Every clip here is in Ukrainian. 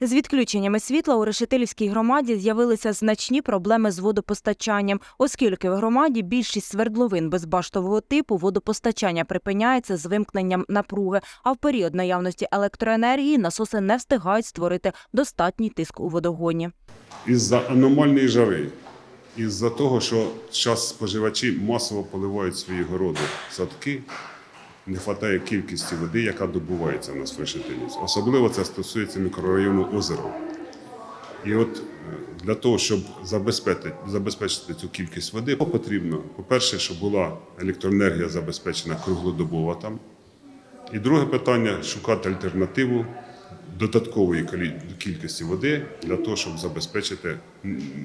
З відключеннями світла у Решетилівській громаді з'явилися значні проблеми з водопостачанням, оскільки в громаді більшість свердловин безбаштового типу водопостачання припиняється з вимкненням напруги, а в період наявності електроенергії насоси не встигають створити достатній тиск у водогоні. із-за аномальної жари, із-за того, що зараз споживачі масово поливають свої городи, садки, не вистачає кількості води, яка добувається в нас в. Особливо це стосується мікрорайону Озеро. І от е, для того, щоб забезпечити, забезпечити цю кількість води, потрібно, по-перше, щоб була електроенергія забезпечена круглодобово там. І друге питання шукати альтернативу додаткової кількості води для того, щоб забезпечити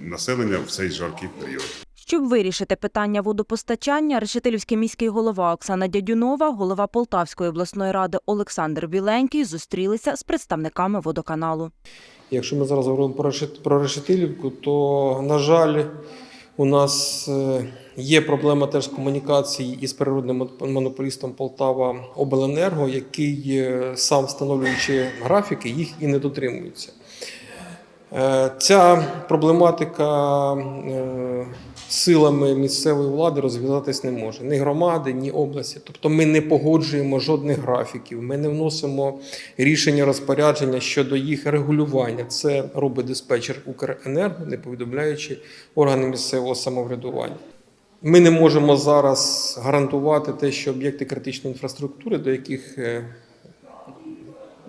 населення в цей жаркий період. Щоб вирішити питання водопостачання, Решетилівський міський голова Оксана Дядюнова, голова Полтавської обласної ради Олександр Біленький зустрілися з представниками водоканалу. Якщо ми зараз говоримо про Решетилівку, то, на жаль, у нас е, є проблема теж з комунікації із природним монополістом Полтава Обленерго, який е, сам встановлюючи графіки, їх і не дотримується. Е, Ця проблематика силами місцевої влади розв'язатись не може. Ні громади, ні області. Тобто ми не погоджуємо жодних графіків, ми не вносимо рішення розпорядження щодо їх регулювання. Це робить диспетчер Укренерго, не повідомляючи органи місцевого самоврядування. Ми не можемо зараз гарантувати те, що об'єкти критичної інфраструктури, до яких е,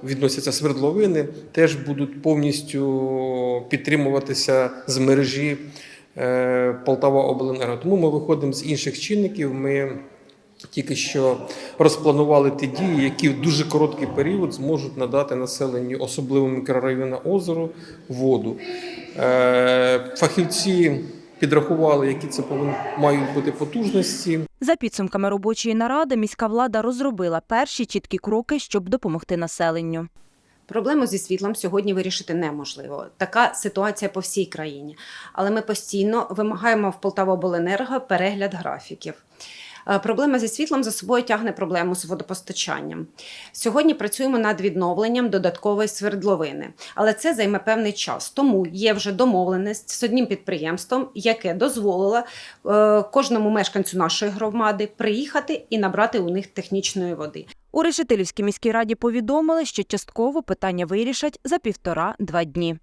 відносяться свердловини, теж будуть повністю підтримуватися з мережі Полтава Обленерго. Тому ми виходимо з інших чинників. Ми тільки що розпланували ті дії, які в дуже короткий період зможуть надати населенню, особливо мікрорайону озеру, воду. Е, Фахівці підрахували, які це мають бути потужності. За підсумками робочої наради, міська влада розробила перші чіткі кроки, щоб допомогти населенню. Проблему зі світлом сьогодні вирішити неможливо. Така ситуація по всій країні. Але ми постійно вимагаємо в Полтавобленерго перегляд графіків. Е, Проблема зі світлом за собою тягне проблему з водопостачанням. Сьогодні працюємо над відновленням додаткової свердловини, але це займе певний час. Тому є вже домовленість з одним підприємством, яке дозволило е, кожному мешканцю нашої громади приїхати і набрати у них технічної води. У Решетилівській міській раді повідомили, що частково питання вирішать за півтора-два дні.